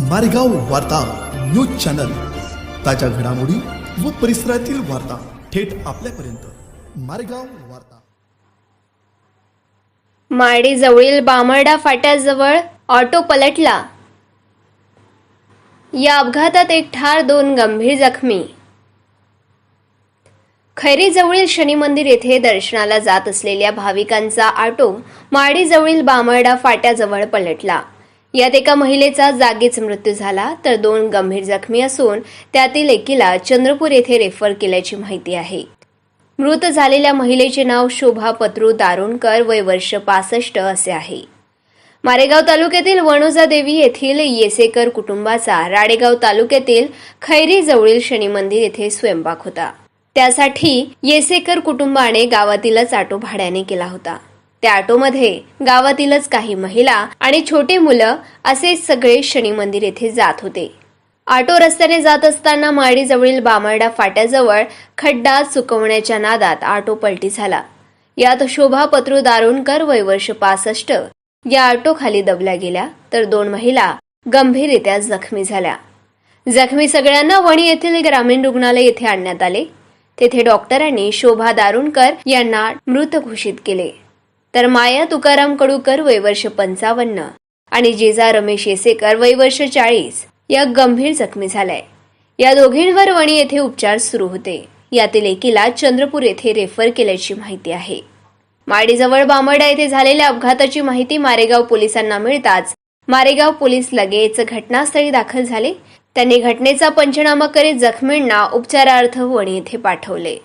मारेगाव वार्ता news channel. ताज्या घडामोडी व परिसरातील वार्ता थेट आपल्यापर्यंत. मारेगाव वार्ता. माडीजवळील बामर्डा फाट्याजवळ ऑटो पलटला. या अपघातात एक ठार दोन गंभीर जखमी. खैरीजवळील शनी मंदिर येथे दर्शनाला जात असलेल्या भाविकांचा ऑटो माडीजवळील बामर्डा फाट्याजवळ पलटला. यात एका महिलेचा जागीच मृत्यू झाला तर दोन गंभीर जखमी असून त्यातील एकीला चंद्रपूर येथे रेफर केल्याची माहिती आहे. मृत झालेल्या महिलेचे नाव शोभा पत्रू दारुणकर वय वर्ष पासष्ट असे आहे. मारेगाव तालुक्यातील वणुजा देवी येथील येसेकर कुटुंबाचा राडेगाव तालुक्यातील खैरी जवळील शनी मंदिर येथे स्वयंपाक होता. त्यासाठी येसेकर कुटुंबाने गावातीलच आटो भाड्याने केला होता. त्या ऑटोमध्ये गावातीलच काही महिला आणि छोटे मुलं असे सगळे शनी मंदिर येथे जात होते. ऑटो रस्त्याने जात असताना माडीजवळील बामर्डा फाट्याजवळ खड्डा चुकवण्याच्या नादात ऑटो पलटी झाला. यात शोभा पत्रू दारुणकर वय वर्ष पासष्ट. या ऑटो खाली दबल्या गेल्या तर दोन महिला गंभीररित्या जखमी झाल्या. जखमी सगळ्यांना वणी येथील ग्रामीण रुग्णालय येथे आणण्यात आले. तेथे डॉक्टरांनी शोभा दारुणकर यांना मृत घोषित केले. तर माया तुकाराम कडूकर वय वर्ष पंचावन्न आणि जिजा रमेश येसेकर वय वर्ष चाळीस या गंभीर जखमी झालाय. या दोघींवर वणी येथे उपचार सुरू होते. यातील एकीला चंद्रपूर येथे रेफर केल्याची माहिती आहे. माडीजवळ बामर्डा येथे झालेल्या अपघाताची माहिती मारेगाव पोलिसांना मिळताच मारेगाव पोलीस लगेच घटनास्थळी दाखल झाले. त्यांनी घटनेचा पंचनामा करीत जखमींना उपचारार्थ वणी येथे पाठवले.